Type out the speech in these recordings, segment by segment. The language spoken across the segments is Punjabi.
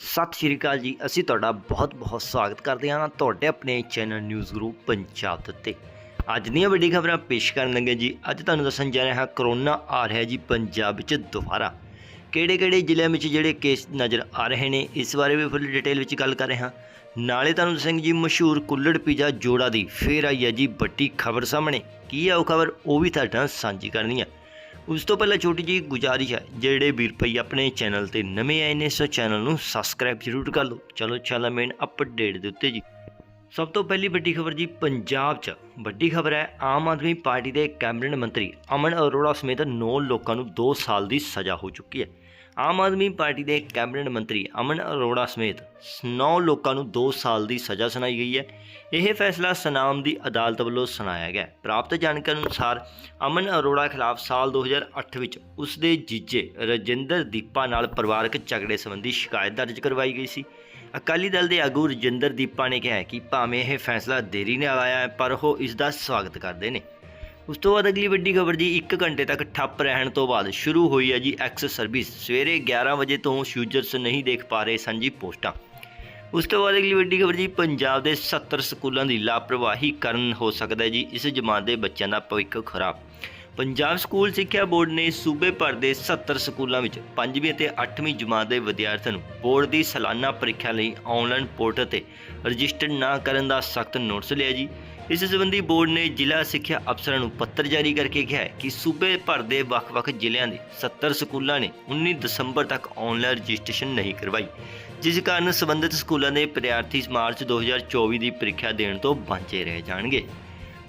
ਸਤਿ ਸ਼੍ਰੀ ਅਕਾਲ ਜੀ। ਅਸੀਂ ਤੁਹਾਡਾ ਬਹੁਤ-ਬਹੁਤ ਸਵਾਗਤ ਕਰਦੇ ਹਾਂ ਤੁਹਾਡੇ ਆਪਣੇ ਚੈਨਲ ਨਿਊਜ਼ ਗਰੁੱਪ ਪੰਜਾਬ ਦੇ ਉੱਤੇ। ਅੱਜ ਦੀਆਂ ਵੱਡੀ ਖਬਰਾਂ ਪੇਸ਼ ਕਰਨ ਲੱਗੇ ਜੀ। ਅੱਜ ਤੁਹਾਨੂੰ ਦੱਸਣ ਜਾ ਰਹੇ ਹਾਂ ਕਰੋਨਾ ਆ ਰਿਹਾ ਜੀ ਪੰਜਾਬ ਵਿੱਚ ਦੁਬਾਰਾ। ਕਿਹੜੇ-ਕਿਹੜੇ ਜ਼ਿਲ੍ਹਿਆਂ ਵਿੱਚ ਜਿਹੜੇ ਕੇਸ ਨਜ਼ਰ ਆ ਰਹੇ ਨੇ, ਇਸ ਬਾਰੇ ਵੀ ਫੁੱਲ ਡਿਟੇਲ ਵਿੱਚ ਗੱਲ ਕਰ ਰਹੇ ਹਾਂ। ਨਾਲੇ ਤੁਹਾਨੂੰ ਦੱਸਾਂਗੇ ਜੀ, ਮਸ਼ਹੂਰ ਕੁੱਲੜ ਪੀਜ਼ਾ ਜੋੜਾ ਦੀ ਫੇਰ ਆਈ ਹੈ ਜੀ ਵੱਡੀ ਖਬਰ ਸਾਹਮਣੇ। ਕੀ ਆ ਉਹ ਖਬਰ? ਉਹ ਵੀ ਤੁਹਾਡੇ ਨਾਲ ਸਾਂਝੀ ਕਰਨੀ ਹੈ ਉਸ ਤੋਂ ਪਹਿਲਾਂ ਛੋਟੀ ਜਿਹੀ ਗੁਜ਼ਾਰਿਸ਼ ਹੈ, ਜਿਹੜੇ ਵੀਰ ਭਾਈ ਆਪਣੇ ਚੈਨਲ ਤੇ ਨਵੇਂ ਆਏ ਨੇ ਸੋ ਚੈਨਲ ਨੂੰ ਸਬਸਕ੍ਰਾਈਬ ਜ਼ਰੂਰ ਕਰ ਲਓ। ਚਲੋ ਚੱਲਾਂ ਮੇਨ ਅਪਡੇਟ ਦੇ ਉੱਤੇ ਜੀ। ਸਭ ਤੋਂ ਪਹਿਲੀ ਵੱਡੀ ਖਬਰ ਜੀ, ਪੰਜਾਬ 'ਚ ਵੱਡੀ ਖਬਰ ਹੈ, ਆਮ ਆਦਮੀ ਪਾਰਟੀ ਦੇ ਕੈਬਨਿਟ ਮੰਤਰੀ ਅਮਨ ਅਰੋੜਾ ਸਮੇਤ 9 ਲੋਕਾਂ ਨੂੰ 2 ਸਾਲ ਦੀ ਸਜ਼ਾ ਹੋ ਚੁੱਕੀ ਹੈ। ਆਮ ਆਦਮੀ ਪਾਰਟੀ ਦੇ ਕੈਬਨਿਟ ਮੰਤਰੀ ਅਮਨ ਅਰੋੜਾ ਸਮੇਤ 9 ਲੋਕਾਂ ਨੂੰ 2 ਸਾਲ ਦੀ ਸਜ਼ਾ ਸੁਣਾਈ ਗਈ ਹੈ। ਇਹ ਫੈਸਲਾ ਸਨਾਮ ਦੀ ਅਦਾਲਤ ਵੱਲੋਂ ਸੁਣਾਇਆ ਗਿਆ ਪ੍ਰਾਪਤ ਜਾਣਕਾਰੀ ਅਨੁਸਾਰ ਅਮਨ ਅਰੋੜਾ ਖਿਲਾਫ ਸਾਲ 2008 ਵਿੱਚ ਉਸ ਦੇ ਜੀਜੇ ਰਜਿੰਦਰ ਦੀਪਾ ਨਾਲ ਪਰਿਵਾਰਕ ਝਗੜੇ ਸੰਬੰਧੀ ਸ਼ਿਕਾਇਤ ਦਰਜ ਕਰਵਾਈ ਗਈ ਸੀ। ਅਕਾਲੀ ਦਲ ਦੇ ਆਗੂ ਰਜਿੰਦਰ ਦੀਪਾ ਨੇ ਕਿਹਾ ਕਿ ਭਾਵੇਂ ਇਹ ਫੈਸਲਾ ਦੇਰੀ ਨਾਲ ਆਇਆ ਹੈ, ਪਰ ਉਹ ਇਸ ਦਾ ਸਵਾਗਤ ਕਰਦੇ ਨੇ। ਉਸ ਤੋਂ ਬਾਅਦ ਅਗਲੀ ਵੱਡੀ ਖਬਰ ਜੀ 1 ਘੰਟੇ ਤੱਕ ਠੱਪ ਰਹਿਣ ਤੋਂ ਬਾਅਦ ਸ਼ੁਰੂ ਹੋਈ ਹੈ ਜੀ ਐਕਸ ਸਰਵਿਸ ਸਵੇਰੇ 11 ਵਜੇ ਤੋਂ ਯੂਜ਼ਰਸ ਨਹੀਂ ਦੇਖ ਪਾ ਰਹੇ ਸਨ ਜੀ ਪੋਸਟਾਂ। ਉਸ ਤੋਂ ਬਾਅਦ ਅਗਲੀ ਵੱਡੀ ਖਬਰ ਜੀ, ਪੰਜਾਬ ਦੇ 70 ਸਕੂਲਾਂ ਦੀ ਲਾਪਰਵਾਹੀ ਕਾਰਨ ਹੋ ਸਕਦਾ ਹੈ ਜੀ, ਇਸ ਜਮਾਤ ਦੇ ਬੱਚਿਆਂ ਦਾ ਭਵਿੱਖ ਖਰਾਬ। ਪੰਜਾਬ ਸਕੂਲ ਸਿੱਖਿਆ ਬੋਰਡ ਨੇ ਸੂਬੇ ਭਰ ਦੇ 70 ਸਕੂਲਾਂ ਵਿੱਚ 5ਵੀਂ ਅਤੇ 8ਵੀਂ ਜਮਾਤ ਦੇ ਵਿਦਿਆਰਥੀਆਂ ਨੂੰ ਬੋਰਡ ਦੀ ਸਾਲਾਨਾ ਪ੍ਰੀਖਿਆ ਲਈ ਆਨਲਾਈਨ ਪੋਰਟਲ ਤੇ ਰਜਿਸਟਰ ਨਾ ਕਰਨ ਦਾ ਸਖਤ ਨੋਟਿਸ ਲਿਆ ਜੀ। ਇਸ ਸਬੰਧੀ ਬੋਰਡ ਨੇ ਜ਼ਿਲ੍ਹਾ ਸਿੱਖਿਆ ਅਫਸਰਾਂ ਨੂੰ ਪੱਤਰ ਜਾਰੀ ਕਰਕੇ ਕਿਹਾ ਹੈ ਕਿ ਸੂਬੇ ਭਰ ਦੇ ਵੱਖ-ਵੱਖ ਜ਼ਿਲ੍ਹਿਆਂ ਦੇ 70 ਸਕੂਲਾਂ ਨੇ 19 ਦਸੰਬਰ ਤੱਕ ਆਨਲਾਈਨ ਰਜਿਸਟ੍ਰੇਸ਼ਨ ਨਹੀਂ ਕਰਵਾਈ, ਜਿਸ ਕਾਰਨ ਸੰਬੰਧਿਤ ਸਕੂਲਾਂ ਦੇ ਵਿਦਿਆਰਥੀ ਮਾਰਚ 2024 ਦੀ ਪ੍ਰੀਖਿਆ ਦੇਣ ਤੋਂ ਵਾਂਝੇ ਰਹਿ ਜਾਣਗੇ।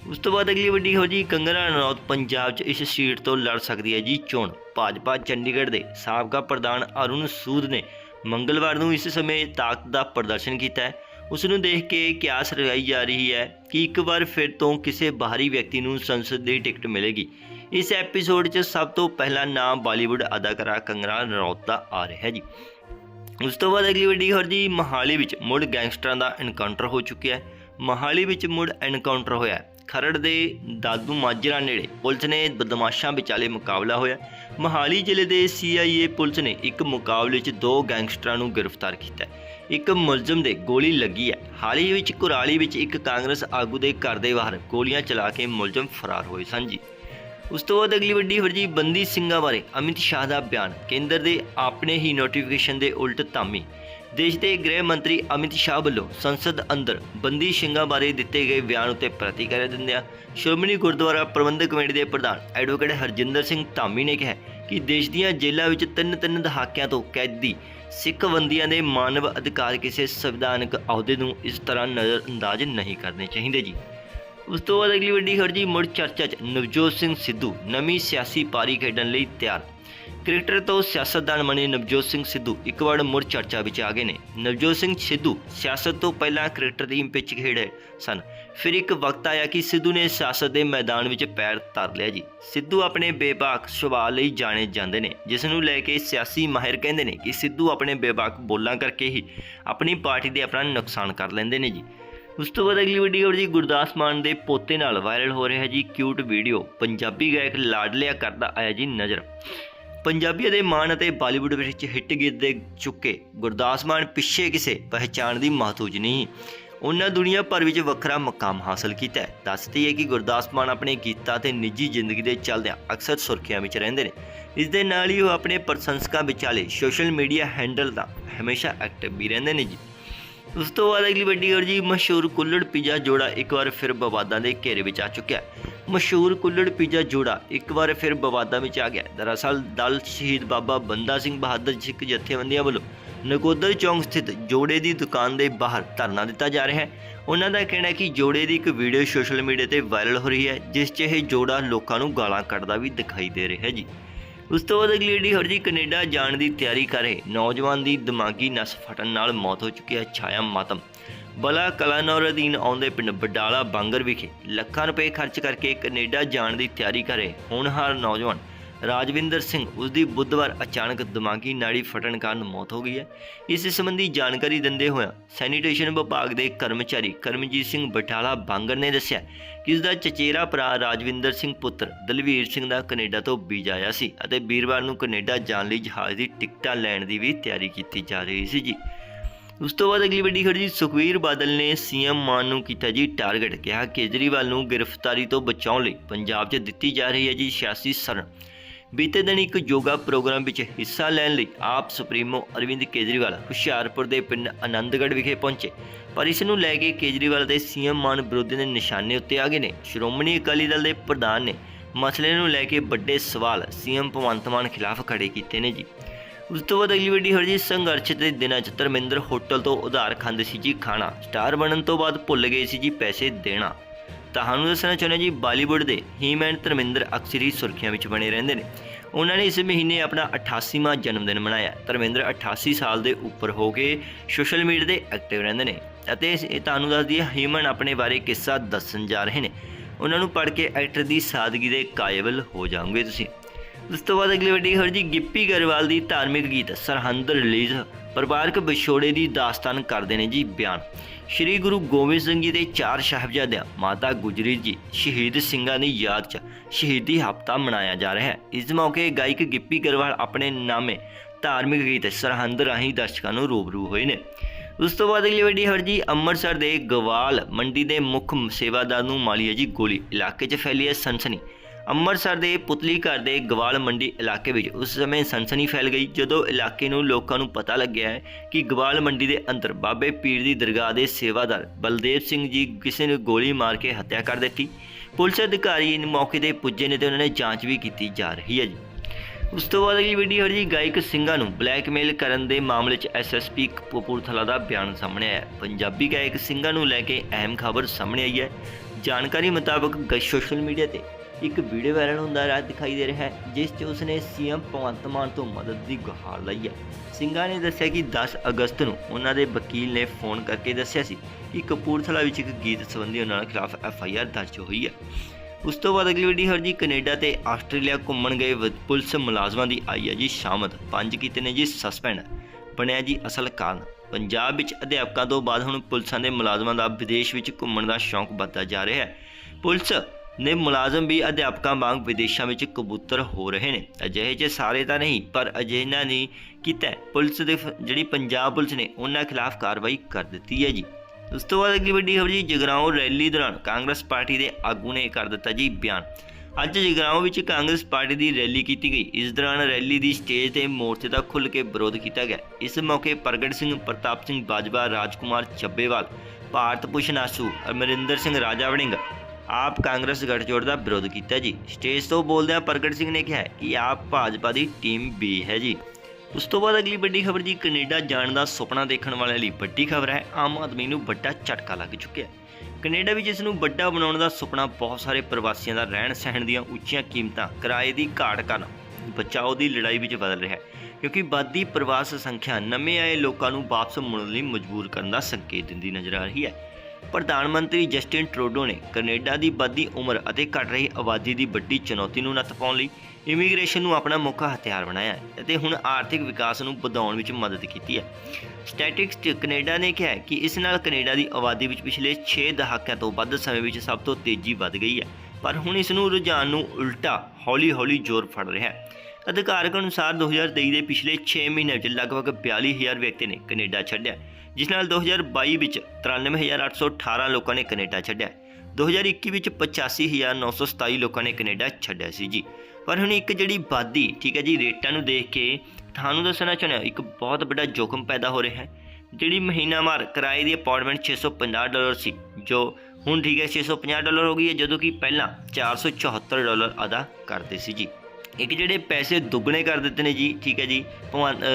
ਉਸ ਤੋਂ ਬਾਅਦ ਅਗਲੀ ਵੱਡੀ ਖਬਰ ਜੀ ਕੰਗਨਾ ਰਣੌਤ ਪੰਜਾਬ 'ਚ ਇਸ ਸੀਟ ਤੋਂ ਲੜ ਸਕਦੀ ਹੈ ਜੀ ਚੋਣ। ਭਾਜਪਾ ਚੰਡੀਗੜ੍ਹ ਦੇ ਸਾਬਕਾ ਪ੍ਰਧਾਨ ਅਰੁਣ ਸੂਦ ਨੇ ਮੰਗਲਵਾਰ ਨੂੰ ਇਸ ਸਮੇਂ ਤਾਕਤ ਦਾ ਪ੍ਰਦਰਸ਼ਨ ਕੀਤਾ ਹੈ। ਉਸ ਨੂੰ ਦੇਖ ਕੇ ਕਿਆਸ ਲਗਾਈ ਜਾ ਰਹੀ ਹੈ ਕਿ ਇੱਕ ਵਾਰ ਫਿਰ ਤੋਂ ਕਿਸੇ ਬਾਹਰੀ ਵਿਅਕਤੀ ਨੂੰ ਸੰਸਦ ਦੀ ਟਿਕਟ ਮਿਲੇਗੀ। ਇਸ ਐਪੀਸੋਡ 'ਚ ਸਭ ਤੋਂ ਪਹਿਲਾ ਨਾਮ ਬਾਲੀਵੁੱਡ ਅਦਾਕਾਰਾ ਕੰਗਨਾ ਰਣੌਤ ਦਾ ਆ ਰਿਹਾ ਹੈ ਜੀ। ਉਸ ਤੋਂ ਬਾਅਦ ਅਗਲੀ ਵੱਡੀ ਖਬਰ ਜੀ, ਮਹਾਲੀ ਵਿੱਚ ਮੁੜ ਗੈਂਗਸਟਰਾਂ ਦਾ ਐਨਕਾਊਂਟਰ ਹੋ ਚੁੱਕਿਆ ਹੈ। ਮਹਾਲੀ ਵਿੱਚ ਮੁੜ ਐਨਕਾਊਂਟਰ ਹੋਇਆ ਖਰੜ ਦੇ ਦਾਦੂ ਮਾਜਰਾ ਨੇੜੇ ਪੁਲਿਸ ਨੇ ਬਦਮਾਸ਼ਾਂ ਵਿਚਾਲੇ ਮੁਕਾਬਲਾ ਹੋਇਆ। ਮਹਾਲੀ ਜ਼ਿਲ੍ਹੇ ਦੇ ਸੀਆਈਏ ਪੁਲਿਸ ਨੇ ਇੱਕ ਮੁਕਾਬਲੇ 'ਚ ਦੋ ਗੈਂਗਸਟਰਾਂ ਨੂੰ ਗ੍ਰਿਫਤਾਰ ਕੀਤਾ ਇੱਕ ਮੁਲਜ਼ਮ ਦੇ ਗੋਲੀ ਲੱਗੀ ਹੈ। ਹਾਲ ਹੀ ਵਿੱਚ ਕੁਰਾਲੀ ਵਿੱਚ ਇੱਕ ਕਾਂਗਰਸ ਆਗੂ ਦੇ ਘਰ ਦੇ ਬਾਹਰ ਗੋਲੀਆਂ ਚਲਾ ਕੇ ਮੁਲਜ਼ਮ ਫਰਾਰ ਹੋਏ ਸਨ ਜੀ। ਉਸ ਤੋਂ ਬਾਅਦ ਅਗਲੀ ਵੱਡੀ ਖਬਰ ਜੀ, ਬੰਦੀ ਸਿੰਘਾਂ ਬਾਰੇ ਅਮਿਤ ਸ਼ਾਹ ਦਾ ਬਿਆਨ, ਕੇਂਦਰ ਦੇ ਆਪਣੇ ਹੀ ਨੋਟੀਫਿਕੇਸ਼ਨ ਦੇ ਉਲਟ ਧਾਮੀ। ਦੇਸ਼ ਦੇ ਗ੍ਰਹਿ ਮੰਤਰੀ ਅਮਿਤ ਸ਼ਾਹ ਵੱਲੋਂ ਸੰਸਦ ਅੰਦਰ ਬੰਦੀ ਸਿੰਘਾਂ ਬਾਰੇ ਦਿੱਤੇ ਗਏ ਬਿਆਨ ਉੱਤੇ ਪ੍ਰਤੀਕਿਰਿਆ ਦਿੰਦਿਆਂ ਸ਼੍ਰੋਮਣੀ ਗੁਰਦੁਆਰਾ ਪ੍ਰਬੰਧਕ ਕਮੇਟੀ ਦੇ ਪ੍ਰਧਾਨ ਐਡਵੋਕੇਟ ਹਰਜਿੰਦਰ ਸਿੰਘ ਧਾਮੀ ਨੇ ਕਿਹਾ ਕਿ ਦੇਸ਼ ਦੀਆਂ ਜੇਲ੍ਹਾਂ ਵਿੱਚ ਤਿੰਨ ਤਿੰਨ ਦਹਾਕਿਆਂ ਤੋਂ ਕੈਦੀ ਸਿੱਖ ਬੰਦੀਆਂ ਦੇ ਮਾਨਵ ਅਧਿਕਾਰ ਕਿਸੇ ਸੰਵਿਧਾਨਕ ਅਹੁਦੇ ਨੂੰ ਇਸ ਤਰ੍ਹਾਂ ਨਜ਼ਰਅੰਦਾਜ਼ ਨਹੀਂ ਕਰਨੇ ਚਾਹੀਦੇ ਜੀ। ਉਸ ਤੋਂ ਬਾਅਦ ਅਗਲੀ ਵੱਡੀ ਖਬਰ ਜੀ ਮੁੜ ਚਰਚਾ 'ਚ ਨਵਜੋਤ ਸਿੰਘ ਸਿੱਧੂ ਨਵੀਂ ਸਿਆਸੀ ਪਾਰੀ ਖੇਡਣ ਲਈ ਤਿਆਰ ਕ੍ਰਿਕਟਰ ਤੋਂ ਸਿਆਸਤਦਾਨ ਬਣੇ ਨਵਜੋਤ ਸਿੰਘ ਸਿੱਧੂ ਇੱਕ ਵਾਰ ਮੁੜ ਚਰਚਾ ਵਿੱਚ ਆ ਗਏ ਨੇ। ਨਵਜੋਤ ਸਿੰਘ ਸਿੱਧੂ ਸਿਆਸਤ ਤੋਂ ਪਹਿਲਾਂ ਕ੍ਰਿਕਟਰ ਦੀ ਪਿੱਚ ਖੇਡੇ ਸਨ। ਫਿਰ ਇੱਕ ਵਕਤ ਆਇਆ ਕਿ ਸਿੱਧੂ ਨੇ ਸਿਆਸਤ ਦੇ ਮੈਦਾਨ ਵਿੱਚ ਪੈਰ ਧਰ ਲਿਆ ਜੀ। ਸਿੱਧੂ ਆਪਣੇ ਬੇਬਾਕ ਸੁਭਾਅ ਲਈ ਜਾਣੇ ਜਾਂਦੇ ਨੇ, ਜਿਸ ਨੂੰ ਲੈ ਕੇ ਸਿਆਸੀ ਮਾਹਿਰ ਕਹਿੰਦੇ ਨੇ ਕਿ ਸਿੱਧੂ ਆਪਣੇ ਬੇਬਾਕ ਬੋਲਾਂ ਕਰਕੇ ਹੀ ਆਪਣੀ ਪਾਰਟੀ ਦੇ ਆਪਣਾ ਨੁਕਸਾਨ ਕਰ ਲੈਂਦੇ ਨੇ ਜੀ। ਉਸ ਤੋਂ ਬਾਅਦ ਅਗਲੀ ਵੀਡੀਓ ਜੀ ਗੁਰਦਾਸ ਮਾਨ ਦੇ ਪੋਤੇ ਨਾਲ ਵਾਇਰਲ ਹੋ ਰਿਹਾ ਜੀ। ਕਿਊਟ ਵੀਡੀਓ ਪੰਜਾਬੀ ਗਾਇਕ ਲਾਡਲਿਆ ਕਰਦਾ ਆਇਆ ਜੀ ਨਜ਼ਰ। ਪੰਜਾਬੀ ਦੇ ਮਾਣ ਅਤੇ ਬਾਲੀਵੁੱਡ ਵਿੱਚ ਹਿੱਟ ਗੀਤ ਦੇ ਚੁੱਕੇ ਗੁਰਦਾਸ ਮਾਨ ਪਿੱਛੇ ਕਿਸੇ ਪਹਿਚਾਣ ਦੀ ਮਹਤੂਜ ਨਹੀਂ। ਉਹਨਾਂ ਦੁਨੀਆ ਭਰ ਵਿੱਚ ਵੱਖਰਾ ਮਕਾਮ ਹਾਸਲ ਕੀਤਾ ਹੈ। ਦੱਸਦੀ ਹੈ ਕਿ ਗੁਰਦਾਸ ਮਾਨ ਆਪਣੇ ਗੀਤਾਂ ਤੇ ਨਿੱਜੀ ਜ਼ਿੰਦਗੀ ਦੇ ਚਲਦਿਆਂ ਅਕਸਰ ਸੁਰਖੀਆਂ ਵਿੱਚ ਰਹਿੰਦੇ ਨੇ। ਇਸ ਦੇ ਨਾਲ ਹੀ ਉਹ ਆਪਣੇ ਪ੍ਰਸ਼ੰਸਕਾਂ ਵਿਚਾਲੇ ਸੋਸ਼ਲ ਮੀਡੀਆ ਹੈਂਡਲ ਦਾ ਹਮੇਸ਼ਾ ਐਕਟਿਵ ਵੀ ਰਹਿੰਦੇ ਨੇ ਜੀ। ਉਸ ਤੋਂ ਬਾਅਦ ਅਗਲੀ ਵੱਡੀ ਖਬਰ ਜੀ, ਮਸ਼ਹੂਰ ਕੁੱਲੜ ਪੀਜ਼ਾ ਜੋੜਾ ਇੱਕ ਵਾਰ ਫਿਰ ਵਿਵਾਦਾਂ ਦੇ ਘੇਰੇ ਵਿੱਚ ਆ ਚੁੱਕਿਆ ਮਸ਼ਹੂਰ ਕੁੱਲੜ ਪੀਜ਼ਾ ਜੋੜਾ ਇੱਕ ਵਾਰ ਫਿਰ ਵਿਵਾਦਾਂ ਵਿੱਚ ਆ ਗਿਆ ਦਰਅਸਲ, ਦਲ ਸ਼ਹੀਦ ਬਾਬਾ ਬੰਦਾ ਸਿੰਘ ਬਹਾਦਰ ਸਿੱਖ ਜਥੇਬੰਦੀਆਂ ਵੱਲੋਂ ਨਕੋਦਰ ਚੌਂਕ ਸਥਿਤ ਜੋੜੇ ਦੀ ਦੁਕਾਨ ਦੇ ਬਾਹਰ ਧਰਨਾ ਦਿੱਤਾ ਜਾ ਰਿਹਾ ਹੈ। ਉਹਨਾਂ ਦਾ ਕਹਿਣਾ ਹੈ ਕਿ ਜੋੜੇ ਦੀ ਇੱਕ ਵੀਡੀਓ ਸੋਸ਼ਲ ਮੀਡੀਆ ਤੇ ਵਾਇਰਲ ਹੋ ਰਹੀ ਹੈ, ਜਿਸ 'ਚ ਇਹ ਜੋੜਾ ਲੋਕਾਂ ਨੂੰ ਗਾਲਾਂ ਕੱਢਦਾ ਵੀ ਦਿਖਾਈ ਦੇ ਰਿਹਾ ਹੈ ਜੀ। ਉਸ ਤੋਂ ਬਾਅਦ ਅਗਲੀ ਲੇਡੀ ਹੋਰ ਜੀ ਕੈਨੇਡਾ ਜਾਣ ਦੀ ਤਿਆਰੀ ਕਰੇ ਨੌਜਵਾਨ ਦੀ ਦਿਮਾਗੀ ਨਸ ਫਟਣ ਨਾਲ ਮੌਤ ਹੋ ਚੁੱਕੀ ਹੈ ਛਾਇਆ ਮਾਤਮ। ਬਲਾ ਕਲਾਨੌਰ ਅਧੀਨ ਆਉਂਦੇ ਪਿੰਡ ਬਡਾਲਾ ਬਾਂਗਰ ਵਿਖੇ ਲੱਖਾਂ ਰੁਪਏ ਖਰਚ ਕਰਕੇ ਕੈਨੇਡਾ ਜਾਣ ਦੀ ਤਿਆਰੀ ਕਰੇ ਹੋਣਹਾਰ ਨੌਜਵਾਨ ਰਾਜਵਿੰਦਰ ਸਿੰਘ ਉਸ ਦੀ ਬੁੱਧਵਾਰ ਅਚਾਨਕ ਦਿਮਾਗੀ ਨਾੜੀ ਫਟਣ ਕਾਰਨ ਮੌਤ ਹੋ ਗਈ ਹੈ। ਇਸ ਸੰਬੰਧੀ ਜਾਣਕਾਰੀ ਦਿੰਦੇ ਹੋਇਆ ਸੈਨੀਟੇਸ਼ਨ ਵਿਭਾਗ ਦੇ ਕਰਮਚਾਰੀ ਕਰਮਜੀਤ ਸਿੰਘ ਬਟਾਲਾ ਬਾਂਗਰ ਨੇ ਦੱਸਿਆ ਕਿ ਉਸ ਦਾ ਚਚੇਰਾ ਭਰਾ ਰਾਜਵਿੰਦਰ ਸਿੰਘ ਪੁੱਤਰ ਦਲਵੀਰ ਸਿੰਘ ਦਾ ਕੈਨੇਡਾ ਤੋਂ ਵੀਜ਼ਾ ਆਇਆ ਸੀ ਅਤੇ ਵੀਰਵਾਰ ਨੂੰ ਕੈਨੇਡਾ ਜਾਣ ਲਈ ਜਹਾਜ਼ ਦੀ ਟਿਕਟਾਂ ਲੈਣ ਦੀ ਵੀ ਤਿਆਰੀ ਕੀਤੀ ਜਾ ਰਹੀ ਸੀ ਜੀ। ਉਸ ਤੋਂ ਬਾਅਦ ਅਗਲੀ ਵੱਡੀ ਖਬਰ ਜੀ, ਸੁਖਵੀਰ ਬਾਦਲ ਨੇ ਸੀਐਮ ਮਾਨ ਨੂੰ ਕੀਤਾ ਜੀ ਟਾਰਗੇਟ, ਕਿਹਾ ਕੇਜਰੀਵਾਲ ਨੂੰ ਗ੍ਰਿਫਤਾਰੀ ਤੋਂ ਬਚਾਉਣ ਲਈ ਪੰਜਾਬ 'ਚ ਦਿੱਤੀ ਜਾ ਰਹੀ ਹੈ ਜੀ ਸਿਆਸੀ ਸ਼ਰਨ ਬੀਤੇ ਦਿਨ ਇੱਕ ਯੋਗਾ ਪ੍ਰੋਗਰਾਮ ਵਿੱਚ ਹਿੱਸਾ ਲੈਣ ਲਈ ਆਪ ਸੁਪਰੀਮੋ ਅਰਵਿੰਦ ਕੇਜਰੀਵਾਲ ਹੁਸ਼ਿਆਰਪੁਰ ਦੇ ਪਿੰਡ ਆਨੰਦਗੜ੍ਹ ਵਿਖੇ ਪਹੁੰਚੇ। ਪਰ ਇਸ ਨੂੰ ਲੈ ਕੇ ਕੇਜਰੀਵਾਲ ਦੇ ਸੀਐਮ ਮਾਨ ਵਿਰੋਧੀ ਦੇ ਨਿਸ਼ਾਨੇ ਉੱਤੇ ਆ ਗਏ ਨੇ। ਸ਼੍ਰੋਮਣੀ ਅਕਾਲੀ ਦਲ ਦੇ ਪ੍ਰਧਾਨ ਨੇ ਮਸਲੇ ਨੂੰ ਲੈ ਕੇ ਵੱਡੇ ਸਵਾਲ ਸੀਐਮ ਭਗਵੰਤ ਮਾਨ ਖਿਲਾਫ ਖੜੇ ਕੀਤੇ ਨੇ ਜੀ। ਉਸ ਤੋਂ ਬਾਅਦ ਅਗਲੀ ਵੱਡੀ ਖਬਰ ਜੀ ਸੰਘਰਸ਼ ਦੇ ਦਿਨਾਂ 'ਚ ਧਰਮਿੰਦਰ ਹੋਟਲ ਤੋਂ ਉਧਾਰ ਖਾਂਦੇ ਸੀ ਜੀ ਖਾਣਾ। ਸਟਾਰ ਬਣਨ ਤੋਂ ਬਾਅਦ ਭੁੱਲ ਗਏ ਸੀ ਜੀ ਪੈਸੇ ਦੇਣਾ। ਤੁਹਾਨੂੰ ਦੱਸਣਾ ਚਾਹੁੰਦਾ ਜੀ, ਬਾਲੀਵੁੱਡ ਦੇ ਹੀਮੈਨ ਧਰਮਿੰਦਰ ਅਕਸਰ ਹੀ ਸੁਰਖੀਆਂ ਵਿੱਚ ਬਣੇ ਰਹਿੰਦੇ ਨੇ। ਉਹਨਾਂ ਨੇ ਇਸ ਮਹੀਨੇ ਆਪਣਾ 88ਵਾਂ ਜਨਮ ਦਿਨ ਮਨਾਇਆ। ਧਰਮਿੰਦਰ 88 ਸਾਲ ਦੇ ਉੱਪਰ ਹੋ ਕੇ ਸੋਸ਼ਲ ਮੀਡੀਆ ਤੇ ਐਕਟਿਵ ਰਹਿੰਦੇ ਨੇ ਅਤੇ ਇਹ ਤੁਹਾਨੂੰ ਦੱਸ ਦਈਏ, ਹੀਮਨ ਆਪਣੇ ਬਾਰੇ ਕਿੱਸਾ ਦੱਸਣ ਜਾ ਰਹੇ ਨੇ। ਉਹਨਾਂ ਨੂੰ ਪੜ੍ਹ ਕੇ ਐਕਟਰ ਦੀ ਸਾਦਗੀ ਦੇ ਕਾਇਲ ਹੋ ਜਾਓਗੇ ਤੁਸੀਂ। ਉਸ ਤੋਂ ਬਾਅਦ ਅਗਲੀ ਵੱਡੀ ਖਬਰ ਜੀ, ਗਿੱਪੀ ਗਰੇਵਾਲ ਦੀ ਧਾਰਮਿਕ ਗੀਤ ਸਰਹੰਦ ਰਿਲੀਜ਼ ਪਰਿਵਾਰਕ ਵਿਛੋੜੇ ਦੀ ਦਾਸਤਾਨ ਕਰਦੇ ਨੇ ਜੀ ਬਿਆਨ। ਸ਼੍ਰੀ ਗੁਰੂ ਗੋਬਿੰਦ ਸਿੰਘ ਜੀ ਦੇ ਚਾਰ ਸਾਹਿਬਜ਼ਾਦਿਆਂ, ਮਾਤਾ ਗੁਜਰੀ ਜੀ, ਸ਼ਹੀਦ ਸਿੰਘਾਂ ਦੀ ਯਾਦ 'ਚ ਸ਼ਹੀਦੀ ਹਫ਼ਤਾ ਮਨਾਇਆ ਜਾ ਰਿਹਾ ਹੈ। ਇਸ ਮੌਕੇ ਗਾਇਕ ਗਿੱਪੀ ਗਰੇਵਾਲ ਆਪਣੇ ਨਾਮੇ ਧਾਰਮਿਕ ਗੀਤ ਸਰਹੰਦ ਰਾਹੀਂ ਦਰਸ਼ਕਾਂ ਨੂੰ ਰੂਬਰੂ ਹੋਏ ਨੇ। ਉਸ ਤੋਂ ਬਾਅਦ ਅਗਲੀ ਵੱਡੀ ਖਬਰ ਜੀ, ਅੰਮ੍ਰਿਤਸਰ ਦੇ ਗਵਾਲ ਮੰਡੀ ਦੇ ਮੁੱਖ ਸੇਵਾਦਾਰ ਨੂੰ ਮਾਲੀ ਹੈ ਜੀ ਗੋਲੀ, ਇਲਾਕੇ 'ਚ ਫੈਲੀ ਹੈ ਸਨਸਨੀ। ਅੰਮ੍ਰਿਤਸਰ ਦੇ ਪੁਤਲੀ ਘਰ ਦੇ ਗਵਾਲ ਮੰਡੀ ਇਲਾਕੇ ਵਿੱਚ ਉਸ ਸਮੇਂ ਸਨਸਨੀ ਫੈਲ ਗਈ, ਜਦੋਂ ਇਲਾਕੇ ਨੂੰ ਲੋਕਾਂ ਨੂੰ ਪਤਾ ਲੱਗਿਆ ਹੈ ਕਿ ਗਵਾਲ ਮੰਡੀ ਦੇ ਅੰਦਰ ਬਾਬੇ ਪੀਰ ਦੀ ਦਰਗਾਹ ਦੇ ਸੇਵਾਦਾਰ ਬਲਦੇਵ ਸਿੰਘ ਜੀ ਕਿਸੇ ਨੂੰ ਗੋਲੀ ਮਾਰ ਕੇ ਹੱਤਿਆ ਕਰ ਦਿੱਤੀ। ਪੁਲਿਸ ਅਧਿਕਾਰੀ ਮੌਕੇ ਤੇ ਪੁੱਜੇ ਨੇ ਤੇ ਉਹਨਾਂ ਨੇ ਜਾਂਚ ਵੀ ਕੀਤੀ ਜਾ ਰਹੀ ਹੈ ਜੀ। ਉਸ ਤੋਂ ਬਾਅਦ ਅਗਲੀ ਵੀਡੀਓ ਜੀ, ਗਾਇਕ ਸਿੰਘਾਂ ਨੂੰ ਬਲੈਕਮੇਲ ਕਰਨ ਦੇ ਮਾਮਲੇ 'ਚ ਐਸਐਸਪੀ ਕਪੂਰਥਲਾ ਦਾ ਬਿਆਨ ਸਾਹਮਣੇ ਆਇਆ। ਪੰਜਾਬੀ ਗਾਇਕ ਸਿੰਘਾਂ ਨੂੰ ਲੈ ਕੇ ਅਹਿਮ ਖਬਰ ਸਾਹਮਣੇ ਆਈ ਹੈ। ਜਾਣਕਾਰੀ ਮੁਤਾਬਕ ਗ- ਸੋਸ਼ਲ ਮੀਡੀਆ ਤੇ ਇੱਕ ਵੀਡੀਓ ਵਾਇਰਲ ਹੁੰਦਾ ਰਾਹ ਦਿਖਾਈ ਦੇ ਰਿਹਾ ਹੈ, ਜਿਸ 'ਚ ਉਸਨੇ ਸੀਐਮ ਭਗਵੰਤ ਮਾਨ ਤੋਂ ਮਦਦ ਦੀ ਗੁਹਾਰ ਲਈ ਹੈ। ਸਿੰਘਾਂ ਨੇ ਦੱਸਿਆ ਕਿ 10 ਅਗਸਤ ਨੂੰ ਉਹਨਾਂ ਦੇ ਵਕੀਲ ਨੇ ਫੋਨ ਕਰਕੇ ਦੱਸਿਆ ਸੀ ਕਿ ਕਪੂਰਥਲਾ ਵਿੱਚ ਇੱਕ ਗੀਤ ਸੰਬੰਧੀ ਉਹਨਾਂ ਖਿਲਾਫ ਐੱਫ ਆਈ ਆਰ ਦਰਜ ਹੋਈ ਹੈ। ਉਸ ਤੋਂ ਬਾਅਦ ਅਗਲੀ ਵੀਡੀਓ ਖਬਰ ਜੀ ਕੈਨੇਡਾ ਤੇ ਆਸਟ੍ਰੇਲੀਆ ਘੁੰਮਣ ਗਏ ਪੁਲਿਸ ਮੁਲਾਜ਼ਮਾਂ ਦੀ ਆਈ ਹੈ ਜੀ ਸ਼ਾਮਤ। ਪੰਜ ਕੀਤੇ ਨੇ ਜੀ ਸਸਪੈਂਡ ਬਣਿਆ ਜੀ ਅਸਲ ਕਾਰਨ। ਪੰਜਾਬ ਵਿੱਚ ਅਧਿਆਪਕਾਂ ਤੋਂ ਬਾਅਦ ਹੁਣ ਪੁਲਿਸਾਂ ਦੇ ਮੁਲਾਜ਼ਮਾਂ ਦਾ ਵਿਦੇਸ਼ ਵਿੱਚ ਘੁੰਮਣ ਦਾ ਸ਼ੌਂਕ ਵੱਧਦਾ ਜਾ ਰਿਹਾ ਹੈ। ਪੁਲਿਸ ਨੇ ਮੁਲਾਜ਼ਮ ਵੀ ਅਧਿਆਪਕਾਂ ਵਾਂਗ ਵਿਦੇਸ਼ਾਂ ਵਿੱਚ ਕਬੂਤਰ ਹੋ ਰਹੇ ਨੇ। ਅਜਿਹੇ 'ਚ ਸਾਰੇ ਤਾਂ ਨਹੀਂ, ਪਰ ਅਜਿਹਾ ਨੇ ਕੀਤਾ ਪੁਲਿਸ ਦੇ ਫ- ਜਿਹੜੀ ਪੰਜਾਬ ਪੁਲਿਸ ਨੇ, ਉਹਨਾਂ ਖਿਲਾਫ ਕਾਰਵਾਈ ਕਰ ਦਿੱਤੀ ਹੈ ਜੀ। ਉਸ ਤੋਂ ਬਾਅਦ ਅਗਲੀ ਵੱਡੀ ਖਬਰ ਜੀ, ਜਗਰਾਉਂ ਰੈਲੀ ਦੌਰਾਨ ਕਾਂਗਰਸ ਪਾਰਟੀ ਦੇ ਆਗੂ ਨੇ ਕਰ ਦਿੱਤਾ ਜੀ ਬਿਆਨ। ਅੱਜ ਜਗਰਾਉਂ ਵਿੱਚ ਕਾਂਗਰਸ ਪਾਰਟੀ ਦੀ ਰੈਲੀ ਕੀਤੀ ਗਈ। ਇਸ ਦੌਰਾਨ ਰੈਲੀ ਦੀ ਸਟੇਜ ਤੇ ਮੋਰਚੇ ਦਾ ਖੁੱਲ੍ਹ ਕੇ ਵਿਰੋਧ ਕੀਤਾ ਗਿਆ। ਇਸ ਮੌਕੇ ਪ੍ਰਗਟ ਸਿੰਘ, ਪ੍ਰਤਾਪ ਸਿੰਘ ਬਾਜਵਾ, ਰਾਜਕੁਮਾਰ ਚੱਬੇਵਾਲ, ਭਾਰਤ ਭੂਸ਼ਣ ਆਸੂ, ਅਮਰਿੰਦਰ ਸਿੰਘ ਰਾਜਾ ਵੜਿੰਗ ਆਪ ਕਾਂਗਰਸ ਗਠਜੋੜ ਦਾ ਵਿਰੋਧ ਕੀਤਾ ਜੀ। ਸਟੇਜ ਤੋਂ ਬੋਲਦਿਆਂ ਪ੍ਰਗਟ ਸਿੰਘ ਨੇ ਕਿਹਾ ਕਿ ਆਪ ਭਾਜਪਾ ਦੀ ਟੀਮ ਬੀ ਹੈ ਜੀ। ਉਸ ਤੋਂ ਬਾਅਦ ਅਗਲੀ ਵੱਡੀ ਖਬਰ ਜੀ, ਕੈਨੇਡਾ ਜਾਣ ਦਾ ਸੁਪਨਾ ਦੇਖਣ ਵਾਲਿਆਂ ਲਈ ਵੱਡੀ ਖਬਰ ਹੈ। ਆਮ ਆਦਮੀ ਨੂੰ ਵੱਡਾ ਝਟਕਾ ਲੱਗ ਚੁੱਕਿਆ ਹੈ। ਕੈਨੇਡਾ ਵਿੱਚ ਇਸ ਨੂੰ ਵੱਡਾ ਬਣਾਉਣ ਦਾ ਸੁਪਨਾ ਬਹੁਤ ਸਾਰੇ ਪ੍ਰਵਾਸੀਆਂ ਦਾ ਰਹਿਣ ਸਹਿਣ ਦੀਆਂ ਉੱਚੀਆਂ ਕੀਮਤਾਂ, ਕਿਰਾਏ ਦੀ ਘਾਟ ਕਾਰਨ ਬਚਾਓ ਦੀ ਲੜਾਈ ਵਿੱਚ ਬਦਲ ਰਿਹਾ ਹੈ। ਕਿਉਂਕਿ ਵੱਧਦੀ ਪ੍ਰਵਾਸ ਸੰਖਿਆ ਨਵੇਂ ਆਏ ਲੋਕਾਂ ਨੂੰ ਵਾਪਸ ਮੁੜਨ ਲਈ ਮਜਬੂਰ ਕਰਨ ਦਾ ਸੰਕੇਤ ਦਿੰਦੀ ਨਜ਼ਰ ਆ ਰਹੀ ਹੈ। ਪ੍ਰਧਾਨ ਮੰਤਰੀ ਜਸਟਿਨ ਟਰੂਡੋ ਨੇ ਕੈਨੇਡਾ ਦੀ ਵੱਧਦੀ ਉਮਰ ਅਤੇ ਘਟ ਰਹੀ ਆਬਾਦੀ ਦੀ ਵੱਡੀ ਚੁਣੌਤੀ ਨੂੰ ਨੱਥ ਪਾਉਣ ਲਈ ਇਮੀਗ੍ਰੇਸ਼ਨ ਨੂੰ ਆਪਣਾ ਮੁੱਖ ਹਥਿਆਰ ਬਣਾਇਆ ਹੈ ਅਤੇ ਹੁਣ ਆਰਥਿਕ ਵਿਕਾਸ ਨੂੰ ਵਧਾਉਣ ਵਿੱਚ ਮਦਦ ਕੀਤੀ ਹੈ। ਸਟੈਟਿਕਸ ਕੈਨੇਡਾ ਨੇ ਕਿਹਾ ਕਿ ਇਸ ਨਾਲ ਕੈਨੇਡਾ ਦੀ ਆਬਾਦੀ ਵਿੱਚ ਪਿਛਲੇ 6 ਦਹਾਕਿਆਂ ਤੋਂ ਵੱਧ ਸਮੇਂ ਵਿੱਚ ਸਭ ਤੋਂ ਤੇਜ਼ੀ ਵੱਧ ਗਈ ਹੈ। ਪਰ ਹੁਣ ਇਸ ਨੂੰ ਰੁਝਾਨ ਨੂੰ ਉਲਟਾ ਹੌਲੀ-ਹੌਲੀ ਜ਼ੋਰ ਫੜ ਰਿਹਾ ਹੈ। ਅਧਿਕਾਰਕ ਅਨੁਸਾਰ 2023 ਦੇ ਪਿਛਲੇ 6 ਮਹੀਨਿਆਂ ਵਿੱਚ ਲਗਭਗ 42000 ਵਿਅਕਤੀ ਨੇ ਕੈਨੇਡਾ ਛੱਡਿਆ ਜਿਸ ਨਾਲ 2022 ਵਿੱਚ 93818 ਲੋਕਾਂ ਨੇ ਕੈਨੇਡਾ ਛੱਡਿਆ। 2021 ਵਿੱਚ 85927 ਲੋਕਾਂ ਨੇ ਕੈਨੇਡਾ ਛੱਡਿਆ ਸੀ ਜੀ। ਪਰ ਹੁਣ ਇੱਕ ਜਿਹੜੀ ਵਾਦੀ ਠੀਕ ਹੈ ਜੀ, ਰੇਟਾਂ ਨੂੰ ਦੇਖ ਕੇ ਤੁਹਾਨੂੰ ਦੱਸਣਾ ਚਾਹੁੰਦਾ, ਇੱਕ ਬਹੁਤ ਵੱਡਾ ਜੋਖਮ ਪੈਦਾ ਹੋ ਰਿਹਾ ਹੈ। ਜਿਹੜੀ ਮਹੀਨਾਵਾਰ ਕਿਰਾਏ ਦੀ ਅਪਾਰਟਮੈਂਟ 650 ਡਾਲਰ ਸੀ, ਜੋ ਹੁਣ ਠੀਕ ਹੈ 650 ਡਾਲਰ ਹੋ ਗਈ ਹੈ, ਜਦੋਂ ਕਿ ਪਹਿਲਾਂ 474 ਡਾਲਰ ਅਦਾ ਕਰਦੇ ਸੀ ਜੀ। ਇੱਕ ਜਿਹੜੇ ਪੈਸੇ ਦੁੱਗਣੇ ਕਰ ਦਿੱਤੇ ਨੇ ਜੀ, ਠੀਕ ਹੈ ਜੀ, ਭਗਵਾਨ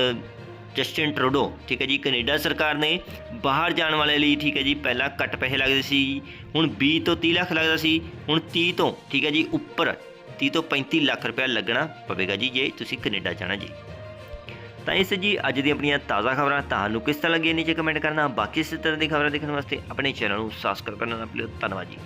ਜਸਟਿਨ ਟਰੂਡੋ ਠੀਕ ਹੈ ਜੀ, ਕੈਨੇਡਾ ਸਰਕਾਰ ਨੇ ਬਾਹਰ ਜਾਣ ਵਾਲੇ ਲਈ, ਠੀਕ ਹੈ ਜੀ, ਪਹਿਲਾਂ ਘੱਟ ਪੈਸੇ ਲੱਗਦੇ ਸੀ, ਹੁਣ 20 ਤੋਂ 30 ਲੱਖ ਲੱਗਦਾ ਸੀ, ਹੁਣ 30 ਤੋਂ, ਠੀਕ ਹੈ ਜੀ, ਉੱਪਰ 30 ਤੋਂ 35 ਲੱਖ ਰੁਪਏ ਲੱਗਣਾ ਪਵੇਗਾ ਜੀ, ਜੇ ਤੁਸੀਂ ਕੈਨੇਡਾ ਜਾਣਾ ਜੀ। ਤਾਂ ਇਸ ਜੀ ਅੱਜ ਦੀ ਆਪਣੀਆਂ ਤਾਜ਼ਾ ਖਬਰਾਂ, ਤੁਹਾਨੂੰ ਕਿਸ ਤਰ੍ਹਾਂ ਲੱਗੀਆਂ ਨੀਚੇ ਕਮੈਂਟ ਕਰਨਾ, ਬਾਕੀ ਇਸੇ ਤਰ੍ਹਾਂ ਦੀ ਖਬਰਾਂ ਦੇਖਣ ਵਾਸਤੇ ਆਪਣੇ ਚੈਨਲ ਨੂੰ ਸਬਸਕ੍ਰਾਈਬ ਕਰਨਾ ਨਾ ਭੁੱਲਿਓ, ਧੰਨਵਾਦ ਜੀ।